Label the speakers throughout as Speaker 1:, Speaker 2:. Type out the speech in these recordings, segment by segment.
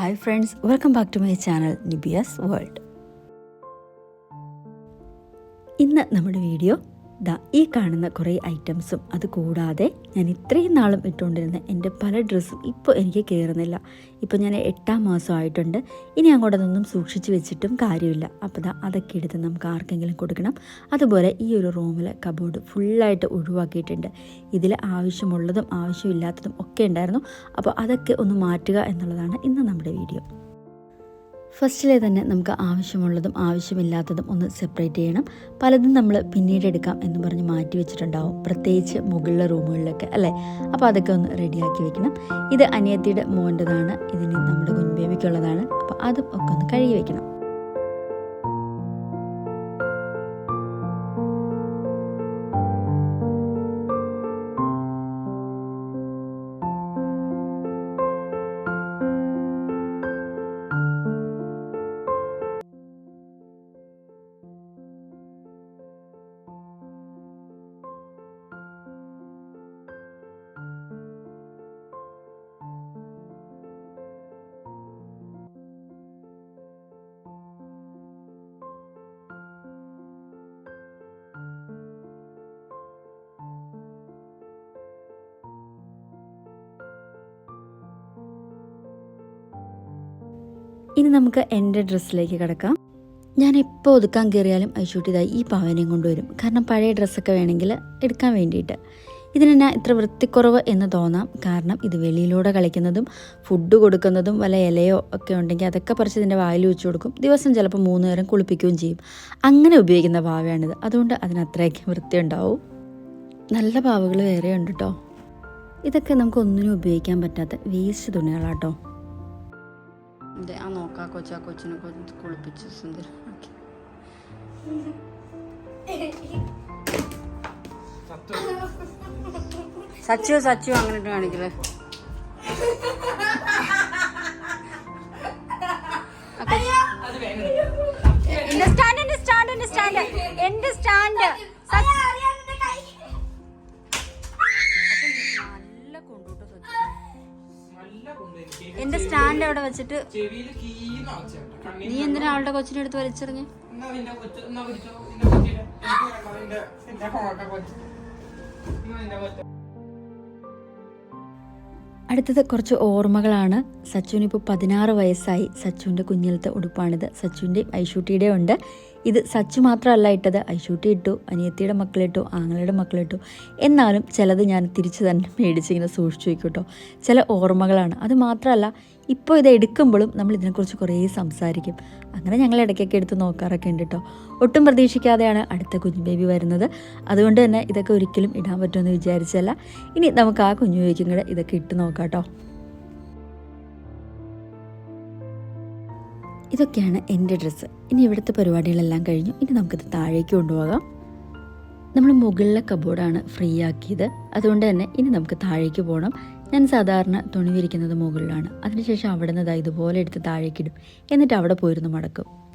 Speaker 1: Hi friends welcome back to my channel നിബിയസ് world ഇന്ന് നമ്മുടെ video ദാ ഈ കാണുന്ന കുറേ ഐറ്റംസും. അത് കൂടാതെ ഞാൻ ഇത്രയും നാളും ഇട്ടുകൊണ്ടിരുന്ന എന്റെ പല ഡ്രസ്സും ഇപ്പോൾ എനിക്ക് കയറുന്നില്ല. ഇപ്പോൾ ഞാൻ എട്ടാം മാസമായിട്ടുണ്ട് ഇനി അങ്ങോട്ടൊന്നും സൂക്ഷിച്ച് വെച്ചിട്ടും കാര്യമില്ല. അപ്പോൾ ദാ അതൊക്കെ എടുത്ത് നമുക്ക് ആർക്കെങ്കിലും കൊടുക്കണം. അതുപോലെ ഈ ഒരു റൂമിൽ കബോർഡ് ഫുള്ളായിട്ട് ഒഴിവാക്കിയിട്ടുണ്ട്. ഇതിൽ ആവശ്യമുള്ളതും ആവശ്യമില്ലാത്തതും ഒക്കെ ഉണ്ടായിരുന്നു. അപ്പോൾ അതൊക്കെ ഒന്ന് മാറ്റുക എന്നുള്ളതാണ് ഇന്ന് നമ്മുടെ വീഡിയോ. ഫസ്റ്റിലെ തന്നെ നമുക്ക് ആവശ്യമുള്ളതും ആവശ്യമില്ലാത്തതും ഒന്ന് സെപ്പറേറ്റ് ചെയ്യണം. പലതും നമ്മൾ പിന്നീട് എടുക്കാം എന്ന് പറഞ്ഞ് മാറ്റി വെച്ചിട്ടുണ്ടാവും. പ്രത്യേകിച്ച് മുകളിലെ റൂമുകളിലൊക്കെ അല്ലേ? അപ്പോൾ അതൊക്കെ ഒന്ന് റെഡിയാക്കി വെക്കണം. ഇത് അനിയത്തിയുടെ മോന്റെതാണ്. ഇതിന് നമ്മുടെ കുഞ്ഞുബേബിക്കുള്ളതാണ് അപ്പോൾ അതും ഒക്കെ ഒന്ന് കഴുകി വെക്കണം. ഇനി നമുക്ക് എന്റെ ഡ്രസ്സിലേക്ക് കിടക്കാം. ഞാൻ എപ്പോൾ ഒതുക്കാൻ കയറിയാലും ഐശൂട്ടിതായി ഈ പാവനെയും കൊണ്ടുവരും കാരണം പഴയ ഡ്രസ്സൊക്കെ വേണമെങ്കിൽ എടുക്കാൻ വേണ്ടിയിട്ട്. ഇതിന് ഞാൻ ഇത്ര വൃത്തിക്കുറവ് എന്ന് തോന്നാം. കാരണം ഇത് വെളിയിലൂടെ കളിക്കുന്നതും ഫുഡ് കൊടുക്കുന്നതും വല്ല ഇലയോ ഒക്കെ ഉണ്ടെങ്കിൽ അതൊക്കെ പറിച്ച് ഇതിന്റെ വായിൽ വെച്ച് കൊടുക്കും. ദിവസം ചിലപ്പോൾ മൂന്ന് നേരം കുളിപ്പിക്കുകയും ചെയ്യും. അങ്ങനെ ഉപയോഗിക്കുന്ന പാവയാണിത്. അതുകൊണ്ട് അതിന് അത്രയൊക്കെ വൃത്തി ഉണ്ടാവും. നല്ല പാവകൾ വേറെ ഉണ്ട് കേട്ടോ ഇതൊക്കെ നമുക്ക് ഒന്നിനും ഉപയോഗിക്കാൻ പറ്റാത്ത വേസ്റ്റ് തുണികളാട്ടോ
Speaker 2: ഇത് ആ നോക്കാ കൊച്ചു ആ കൊച്ചിനെ കുളിപ്പിച്ചു സുന്ദരമാക്കി സച്ചു സച്ചു അങ്ങനെ കാണിക്കല്ലേ കാണിക്കലേ എന്റെ സ്റ്റാൻഡ് എന്റെ സ്റ്റാൻഡ് എന്റെ സ്റ്റാൻഡ് എന്റെ സ്റ്റാൻഡ് അവിടെ വെച്ചിട്ട് നീ എന്തിനാ അവളുടെ കൊച്ചിനെ എടുത്ത് വലിച്ചെറിഞ്ഞ്?
Speaker 1: അടുത്തത് കുറച്ച് ഓർമ്മകളാണ്. സച്ചുവിന് ഇപ്പോൾ പതിനാറ് വയസ്സായി. സച്ചുവിന്റെ കുഞ്ഞിലത്തെ ഉടുപ്പാണിത്. സച്ചുവിന്റെയും ഐഷൂട്ടിയുടെയും ഉണ്ട് ഇത് സച്ചു മാത്രമല്ല ഇട്ടത്. ഐശൂട്ടി ഇട്ടു അനിയത്തിയുടെ മക്കളിട്ടു ആങ്ങളുടെ മക്കളിട്ടു എന്നാലും ചിലത് ഞാൻ തിരിച്ച് തന്നെ മേടിച്ചിങ്ങനെ സൂക്ഷിച്ചു വയ്ക്കും കേട്ടോ ചില ഓർമ്മകളാണ്. അത് മാത്രമല്ല ഇപ്പോൾ ഇത് എടുക്കുമ്പോഴും നമ്മൾ ഇതിനെക്കുറിച്ച് കുറേ സംസാരിക്കും. അങ്ങനെ ഞങ്ങൾ ഇടയ്ക്കൊക്കെ എടുത്ത് നോക്കാറൊക്കെ ഉണ്ട് കേട്ടോ. ഒട്ടും പ്രതീക്ഷിക്കാതെയാണ് അടുത്ത കുഞ്ഞു ബേബി വരുന്നത്. അതുകൊണ്ട് തന്നെ ഇതൊക്കെ ഒരിക്കലും ഇടാൻ പറ്റുമെന്ന് വിചാരിച്ചല്ല ഇനി നമുക്ക് ആ കുഞ്ഞു ബേബിക്കും കൂടെ ഇതൊക്കെ ഇട്ട് നോക്കാം കേട്ടോ. ഇതൊക്കെയാണ് എന്റെ ഡ്രസ്സ്. ഇനി ഇവിടുത്തെ പരിപാടികളെല്ലാം കഴിഞ്ഞു. ഇനി നമുക്കിത് താഴേക്ക് കൊണ്ടുപോകാം. നമ്മൾ മുകളിലെ കബോർഡാണ് ഫ്രീ ആക്കിയത്. അതുകൊണ്ട് തന്നെ ഇനി നമുക്ക് താഴേക്ക് പോകണം. ഞാൻ സാധാരണ തുണി വിരിക്കുന്നത് മുകളിലാണ്. അതിനുശേഷം അവിടെ നിന്ന് ഇതുപോലെ എടുത്ത് താഴേക്കിടും എന്നിട്ട് അവിടെ പോയിരുന്നു മടക്കും.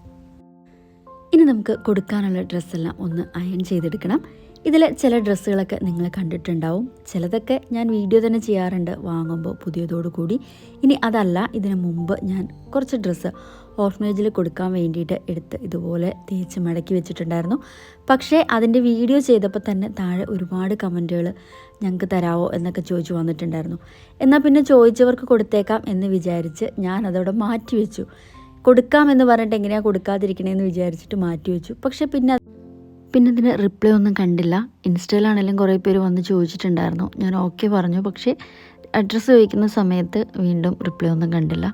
Speaker 1: നമുക്ക് കൊടുക്കാനുള്ള ഡ്രസ്സെല്ലാം ഒന്ന് അയൺ ചെയ്തെടുക്കണം. ഇതിൽ ചില ഡ്രസ്സുകളൊക്കെ നിങ്ങൾ കണ്ടിട്ടുണ്ടാവും. ചിലതൊക്കെ ഞാൻ വീഡിയോ തന്നെ ചെയ്യാറുണ്ട് വാങ്ങുമ്പോൾ പുതിയതോടു കൂടി. ഇനി അതല്ല ഇതിന് മുമ്പ് ഞാൻ കുറച്ച് ഡ്രസ്സ് ഓർഫനേജിൽ കൊടുക്കാൻ വേണ്ടിയിട്ട് എടുത്ത് ഇതുപോലെ തേച്ച് മടക്കി വെച്ചിട്ടുണ്ടായിരുന്നു. പക്ഷേ അതിന്റെ വീഡിയോ ചെയ്തപ്പോൾ തന്നെ താഴെ ഒരുപാട് കമന്റുകൾ ഞങ്ങൾക്ക് തരാമോ എന്നൊക്കെ ചോദിച്ചു വന്നിട്ടുണ്ടായിരുന്നു. എന്നാൽ പിന്നെ ചോദിച്ചവർക്ക് കൊടുത്തേക്കാം എന്ന് വിചാരിച്ച് ഞാൻ അതവിടെ മാറ്റി വെച്ചു. കൊടുക്കാമെന്ന് പറഞ്ഞിട്ട് എങ്ങനെയാണ് കൊടുക്കാതിരിക്കണേന്ന് വിചാരിച്ചിട്ട് മാറ്റി വെച്ചു. പക്ഷെ പിന്നെ പിന്നെ ഇതിന് റിപ്ലൈ ഒന്നും കണ്ടില്ല. ഇൻസ്റ്റയിലാണെങ്കിലും കുറേ പേര് വന്ന് ചോദിച്ചിട്ടുണ്ടായിരുന്നു. ഞാൻ ഓക്കെ പറഞ്ഞു. പക്ഷേ അഡ്രസ്സ് ചോദിക്കുന്ന സമയത്ത് വീണ്ടും റിപ്ലൈ ഒന്നും കണ്ടില്ല.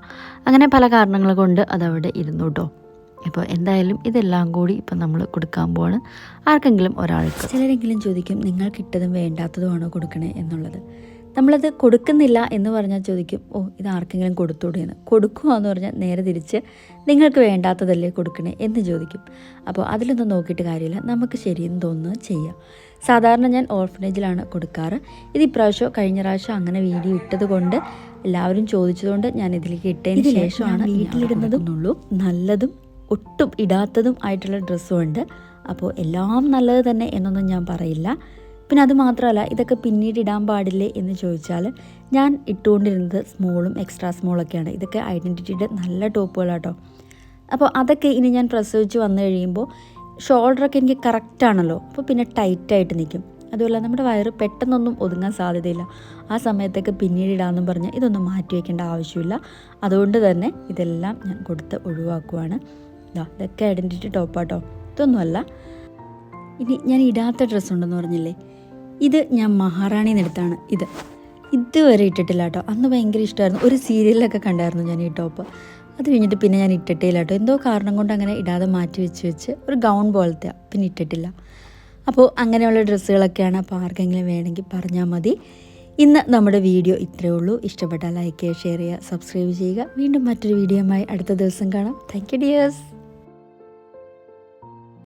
Speaker 1: അങ്ങനെ പല കാരണങ്ങൾ കൊണ്ട് അതവിടെ ഇരുന്നു കേട്ടോ ഇപ്പോൾ എന്തായാലും ഇതെല്ലാം കൂടി ഇപ്പം നമ്മൾ കൊടുക്കാൻ പോവാണ്. ആർക്കെങ്കിലും ഒരാൾക്ക് ചിലരെങ്കിലും ചോദിക്കും നിങ്ങൾക്ക് ഇട്ടതും വേണ്ടാത്തതുമാണോ കൊടുക്കണേ? എന്നുള്ളത്. നമ്മളത് കൊടുക്കുന്നില്ല എന്ന് പറഞ്ഞാൽ ചോദിക്കും ഓ ഇത് ആർക്കെങ്കിലും കൊടുത്തൂടെയെന്ന്? കൊടുക്കുക എന്ന് പറഞ്ഞാൽ നേരെ തിരിച്ച് നിങ്ങൾക്ക് വേണ്ടാത്തതല്ലേ കൊടുക്കണേ? എന്ന് ചോദിക്കും. അപ്പോൾ അതിലൊന്നും നോക്കിയിട്ട് കാര്യമില്ല. നമുക്ക് ശരിയെന്ന് തോന്നുന്നത് ചെയ്യാം. സാധാരണ ഞാൻ ഓർഫനേജിലാണ് കൊടുക്കാറ്. ഇത് ഇപ്രാവശ്യം കഴിഞ്ഞ പ്രാവശ്യം അങ്ങനെ വീഡിയോ ഇട്ടത് കൊണ്ട് എല്ലാവരും ചോദിച്ചതുകൊണ്ട് ഞാൻ ഇതിലേക്ക് ഇട്ടതിന് ശേഷമാണ് വീട്ടിലിടുന്നതുള്ളൂ നല്ലതും ഒട്ടും ഇടാത്തതും ആയിട്ടുള്ള ഡ്രസ്സും ഉണ്ട് അപ്പോൾ എല്ലാം നല്ലത് തന്നെ എന്നൊന്നും ഞാൻ പറയില്ല. പിന്നെ അത് മാത്രമല്ല ഇതൊക്കെ പിന്നീട് ഇടാൻ പാടില്ലേ എന്ന് ചോദിച്ചാൽ ഞാൻ ഇട്ടുകൊണ്ടിരുന്നത് സ്മോളും എക്സ്ട്രാ സ്മോളൊക്കെയാണ് ഇതൊക്കെ ഐഡന്റിറ്റിയുടെ നല്ല ടോപ്പുകളാട്ടോ. അപ്പോൾ അതൊക്കെ ഇനി ഞാൻ പ്രസവിച്ച് വന്നു കഴിയുമ്പോൾ ഷോൾഡറൊക്കെ എനിക്ക് കറക്റ്റാണല്ലോ അപ്പോൾ പിന്നെ ടൈറ്റായിട്ട് നിൽക്കും അതുപോലെ നമ്മുടെ വയറ് പെട്ടെന്നൊന്നും ഒതുങ്ങാൻ സാധ്യതയില്ല. ആ സമയത്തൊക്കെ പിന്നീട് ഇടാമെന്നും പറഞ്ഞ് ഇതൊന്നും മാറ്റി വയ്ക്കേണ്ട ആവശ്യമില്ല. അതുകൊണ്ട് തന്നെ ഇതെല്ലാം ഞാൻ കൊടുത്ത് ഒഴിവാക്കുവാണ്. ഇതാ ഇതൊക്കെ ഐഡന്റിറ്റി ടോപ്പാട്ടോ. ഇതൊന്നുമല്ല. ഇനി ഞാൻ ഇടാത്ത ഡ്രസ്സ് ഉണ്ടെന്ന് പറഞ്ഞില്ലേ? ഇത് ഞാൻ മഹാറാണിന്ന് എടുത്താണ് ഇത്. ഇതുവരെ ഇട്ടിട്ടില്ല കേട്ടോ. അന്ന് ഭയങ്കര ഇഷ്ടമായിരുന്നു. ഒരു സീരിയലിലൊക്കെ കണ്ടായിരുന്നു ഞാൻ ഈ ടോപ്പ്. അത് കഴിഞ്ഞിട്ട് പിന്നെ ഞാൻ ഇട്ടിട്ടില്ല കേട്ടോ. എന്തോ കാരണം കൊണ്ട് അങ്ങനെ ഇടാതെ മാറ്റി വെച്ച് വെച്ച് ഒരു ഗൗൺ പോലത്തെ പിന്നെ ഇട്ടിട്ടില്ല. അപ്പോൾ അങ്ങനെയുള്ള ഡ്രസ്സുകളൊക്കെയാണ് അപ്പോൾ ആർക്കെങ്കിലും വേണമെങ്കിൽ പറഞ്ഞാൽ മതി. ഇന്ന് നമ്മുടെ വീഡിയോ ഇത്രയേ ഉള്ളൂ. ഇഷ്ടപ്പെട്ടാൽ ലൈക്ക് ചെയ്യുക ഷെയർ ചെയ്യുക സബ്സ്ക്രൈബ് ചെയ്യുക. വീണ്ടും മറ്റൊരു വീഡിയോയുമായി അടുത്ത ദിവസം കാണാം. Thank you dears.